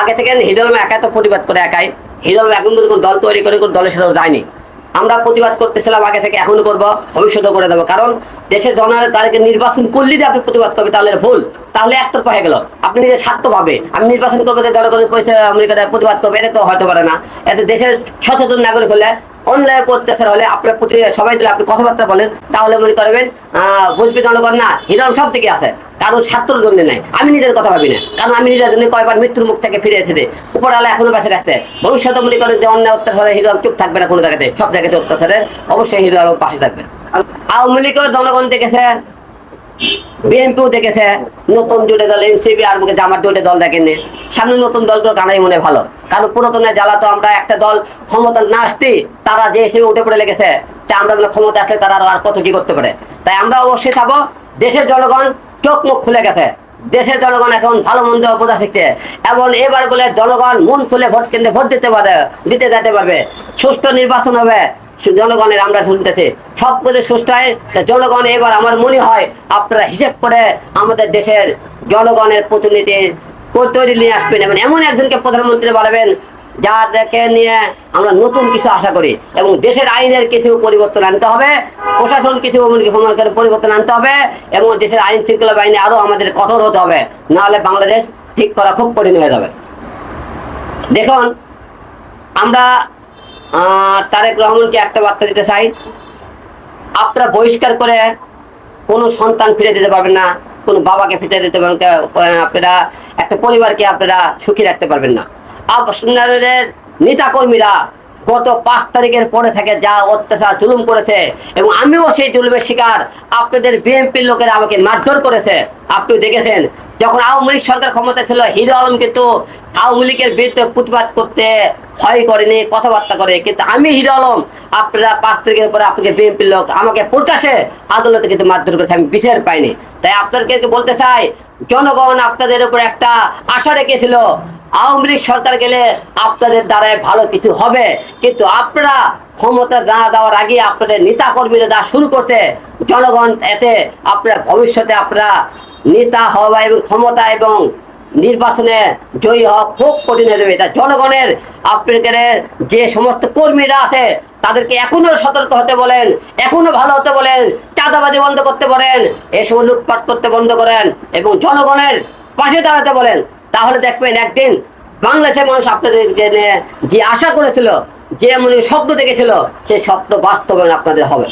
আগে থেকে হিরোলম একাই তো প্রতিবাদ করে একাই। হিরোলম এখন পর্যন্ত কোনো দল তৈরি করে, কোনো দলের সাথে যায়নি। আমরা প্রতিবাদ করতেছিলাম, আগে থেকে এখনও করব, ভবিষ্যতেও করে দেবো। কারণ দেশের জনগণের তাদেরকে নির্বাচন করলে যে আপনি প্রতিবাদ করবে, তাহলে ভুল। তাহলে একতরফা হয়ে গেল। আপনি নিজের স্বার্থ ভাবে আমি নির্বাচন করব, যে জনগণের পয়সা প্রতিবাদ করবে, এটা তো হতে পারে না। এতে দেশের সচেতন নাগরিক হলে অন্যায় অত্যাচার হলে আপনার প্রতি সবাই যদি আপনি কথাবার্তা বলেন, তাহলে মনে করবেন বুঝবি জনগণ না, হিরম সব দিকে আছে। কারণ ছাত্রর জন্য নাই। আমি নিজের কথা ভাবি না। কারণ আমি নিজের জন্য কয়বার মৃত্যুর মুখ থেকে ফিরে এসেছি। উপর আলো এখনও বেঁচে রাখছে ভবিষ্যতে মনে করেন যে অন্যায় অত্যাচারে হিরম চুপ থাকবে না কোনো জায়গাতে। সব জায়গাতে অত্যাচারে অবশ্যই হিরো পাশে থাকবে। আওয়ামী লীগের জনগণ দেখেছে। বিএনপিও দেখেছে, নতুন দল, এনসিপি আর মুখে দল দেখেননি। সামনে নতুন দলগুলো কানাই মনে ভালো। কারণ জ্বালা তো আমরা একটা দল ক্ষমতা তারা যে হিসেবে উঠে পড়ে লেগেছে, যে আমরা ক্ষমতা আসলে তারা আর কত কি করতে পারে। তাই আমরা অবশ্যই খাব দেশের জনগণ চোখ মুখ খুলে গেছে। দেশের জনগণ এখন ভালো মন্দ বোঝা শিখছে। এবং এবার বলে জনগণ মন খুলে ভোট কেন্দ্রে ভোট দিতে পারে, দিতে যেতে পারবে। সুষ্ঠু নির্বাচন হবে। জনগণের আমরা শুনতেছি। সব কিছু সুস্থ হয় জনগণ এবার আমার মনে হয় আপনারা হিসেব করে আমাদের দেশের জনগণের প্রতিনিধি তৈরি নিয়ে আসবেন। এবং এমন একজনকে প্রধানমন্ত্রী বানাবেন যাদেরকে নিয়ে আমরা নতুন কিছু আশা করি। এবং দেশের আইনের কিছু পরিবর্তন আনতে হবে, প্রশাসন কিছু পরিবর্তন আনতে হবে, এবং দেশের আইন শৃঙ্খলা বাহিনী আরও আমাদের কঠোর হতে হবে। নাহলে বাংলাদেশ ঠিক করা খুব কঠিন হয়ে যাবে। দেখুন, আমরা তারেক রহমানকে একটা বার্তা দিতে চাই। আপনারা বহিষ্কার করে কোনো সন্তান ফিরে দিতে পারবেন না, কোনো বাবাকে ফিরে দিতে পারবেন আপনারা একটা পরিবারকে আপনারা সুখী রাখতে পারবেন না। আপনাদের নেতা কর্মীরা গত পাঁচ তারিখের পরে থেকে যা অত্যাচার জুলুম করেছে এবং আমিও সেই জুলুমের শিকার। আপনাদের বিএনপির লোকেরা আমাকে মারধর করেছে। আপনি দেখেছেন, যখন আওয়ামী লীগ সরকার ক্ষমতা ছিল, হিরো আলম কিন্তু আওয়ামী লীগের বিরুদ্ধে প্রতিবাদ করতে ভয় করেনি, কথাবার্তা করে। কিন্তু আমি হিরো আলম, আপনারা পাঁচ তারিখের পরে আপনাকে বিএনপির লোক আমাকে প্রকাশে আদালতে কিন্তু মারধর করেছে, আমি বিচার পাইনি। তাই আপনাদেরকে বলতে চাই, জনগণ আপনাদের উপর একটা আশা রেখেছিল আওয়ামী লীগ সরকার গেলে আপনাদের দ্বারাই ভালো কিছু হবে। কিন্তু আপনারা ক্ষমতা না দেওয়ার আগে আপনাদের নেতা কর্মীরা যা শুরু করছে, জনগণ এতে আপনারা ভবিষ্যতে আপনারা নেতা হওয়া এবং ক্ষমতা এবং নির্বাচনে জয়ী হওয়া খুব কঠিন হয়ে যাবে। জনগণের, আপনাদের যে সমস্ত কর্মীরা আছে, তাদেরকে এখনও সতর্ক হতে বলেন, এখনও ভালো হতে বলেন, চাঁদাবাজি বন্ধ করতে বলেন, এ সময় লুটপাট করতে বন্ধ করেন এবং জনগণের পাশে দাঁড়াতে বলেন। তাহলে দেখবেন একদিন বাংলাদেশের মানুষ আপনাদেরকে যে আশা করেছিল, যে মনে স্বপ্ন দেখেছিল, সেই স্বপ্ন বাস্তবায়ন আপনাদের হবে।